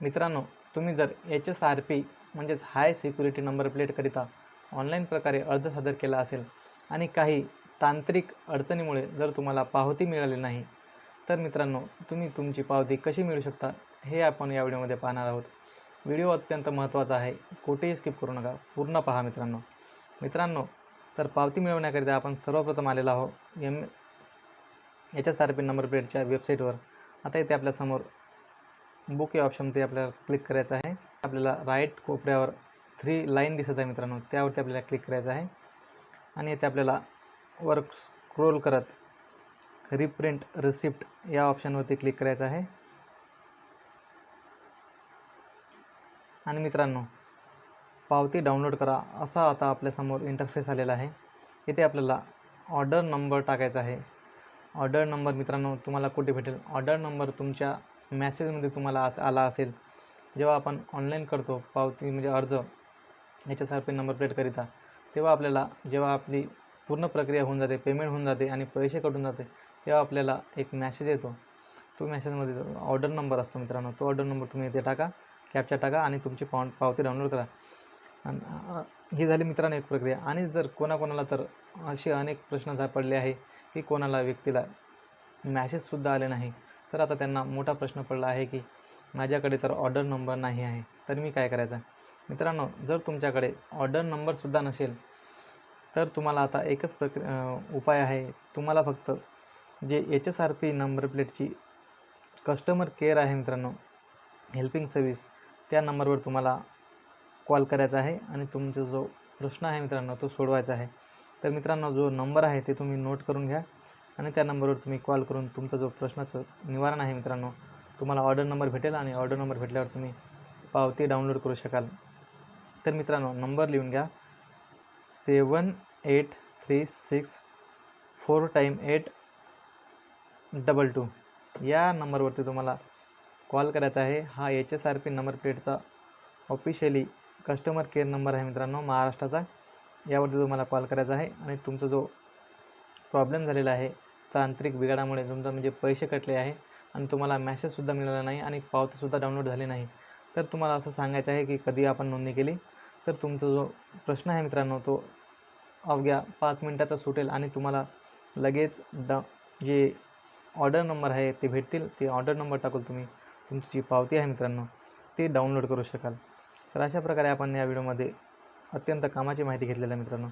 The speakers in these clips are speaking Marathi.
मित्रांनो तुम्ही जर एच एस आर पी म्हणजेच हाय सिक्युरिटी नंबर प्लेटकरिता ऑनलाईन प्रकारे अर्ज सादर केला असेल आणि काही तांत्रिक अडचणीमुळे जर तुम्हाला पावती मिळाली नाही तर मित्रांनो तुम्ही तुमची पावती कशी मिळू शकता हे आपण या व्हिडिओमध्ये पाहणार आहोत. व्हिडिओ अत्यंत महत्त्वाचा आहे कुठेही स्किप करू नका पूर्ण पहा मित्रांनो. मित्रांनो तर पावती मिळवण्याकरिता आपण सर्वप्रथम आलेलो आहोत M H S R P number प्लेटच्या वेबसाईटवर. आता इथे आपल्यासमोर बुक या ऑप्शन ते आपल्याला क्लिक करायचं आहे. आपल्याला राईट कोपऱ्यावर थ्री लाईन दिसत आहे मित्रांनो. त्यावरती आपल्याला क्लिक करायचं आहे. आणि इथे आपल्याला वर स्क्रोल करत रिप्रिंट रिसिप्ट या ऑप्शनवरती क्लिक करायचं आहे. आणि मित्रांनो पावती डाउनलोड करा. असा आता आपल्यासमोर इंटरफेस आलेला आहे. इथे आपल्याला ऑर्डर नंबर टाकायचा आहे. ऑर्डर नंबर मित्रांनो तुम्हाला कुठे भेटेल? ऑर्डर नंबर तुमच्या मॅसेजमध्ये तुम्हाला अस आला असेल. जेव्हा आपण ऑनलाईन करतो पावती म्हणजे अर्ज याच्यासारखे नंबर प्लेटकरिता तेव्हा आपल्याला जेव्हा आपली पूर्ण प्रक्रिया होऊन जाते पेमेंट होऊन जाते आणि पैसे कटून जाते तेव्हा आपल्याला एक मॅसेज येतो. तो मॅसेजमध्ये ऑर्डर नंबर असतो मित्रांनो. तो ऑर्डर नंबर तुम्ही इथे टाका कॅपचा टाका आणि तुमची पाव पावती डाउनलोड करा. आणि ही झाली मित्रांनो एक प्रक्रिया. आणि जर कोणाकोणाला तर असे अनेक प्रश्न सापडले आहे की कोणाला व्यक्तीला मॅसेजसुद्धा आले नाही. तर आता त्यांना मोठा प्रश्न पडला आहे की माझ्याकडे तर ऑर्डर नंबर नाही आहे तर मी काय करायचं? मित्रांनो जर तुमच्याकडे ऑर्डर नंबरसुद्धा नसेल तर तुम्हाला आता एकच प्रक्रि उपाय आहे. तुम्हाला फक्त जे H S R P number प्लेटची कस्टमर केअर आहे मित्रांनो हेल्पिंग सर्विस त्या नंबरवर तुम्हाला कॉल करायचा आहे आणि तुमचा जो प्रश्न आहे मित्रांनो तो सोडवायचा आहे. तर मित्रांनो जो नंबर आहे ते तुम्ही नोट करून घ्या आणि त्या नंबरवर तुम्ही कॉल करून तुमचा जो प्रश्नाचं निवारण आहे मित्रांनो तुम्हाला ऑर्डर नंबर भेटेल आणि ऑर्डर नंबर भेटल्यावर तुम्ही पावती डाउनलोड करू शकाल. तर मित्रांनो नंबर लिहून घ्या. Seven eight three six four time eight double two या नंबरवरती तुम्हाला कॉल करायचा आहे. हा H S R P number प्लेटचा ऑफिशियली कस्टमर केअर नंबर आहे मित्रांनो महाराष्ट्राचा. यावरती तुम्हाला कॉल करायचा आहे आणि तुमचा जो प्रॉब्लेम झालेला आहे तांत्रिक बिघाडामुळे तुमचा म्हणजे पैसे कटले आहे आणि तुम्हाला मॅसेजसुद्धा मिळाला नाही आणि पावतीसुद्धा डाउनलोड झाली नाही. तर तुम्हाला असं सांगायचं आहे की कधी आपण नोंदणी केली तर तुमचा जो प्रश्न आहे मित्रांनो तो अवघ्या पाच मिनटाचा सुटेल आणि तुम्हाला लगेच ड जे ऑर्डर नंबर आहे ते भेटतील. ते ऑर्डर नंबर टाकून तुम्ही तुमची जी पावती आहे मित्रांनो ती डाउनलोड करू शकाल. तर अशा प्रकारे आपण या व्हिडिओमध्ये अत्यंत कामाची माहिती घेतलेली आहे मित्रांनो.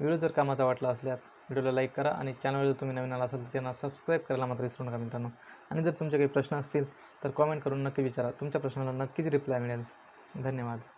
व्हिडिओ जर कामाचा वाटला असल्यास व्हिडिओला लाईक करा आणि चॅनलवर जर तुम्ही नवीन आला असाल तर चॅनल सबस्क्राईब करायला मात्र विसरू नका मित्रांनो. आणि जर तुमचे काही प्रश्न असतील तर कॉमेंट करून नक्की विचारा. तुमच्या प्रश्नाला नक्कीच रिप्लाय मिळेल. धन्यवाद.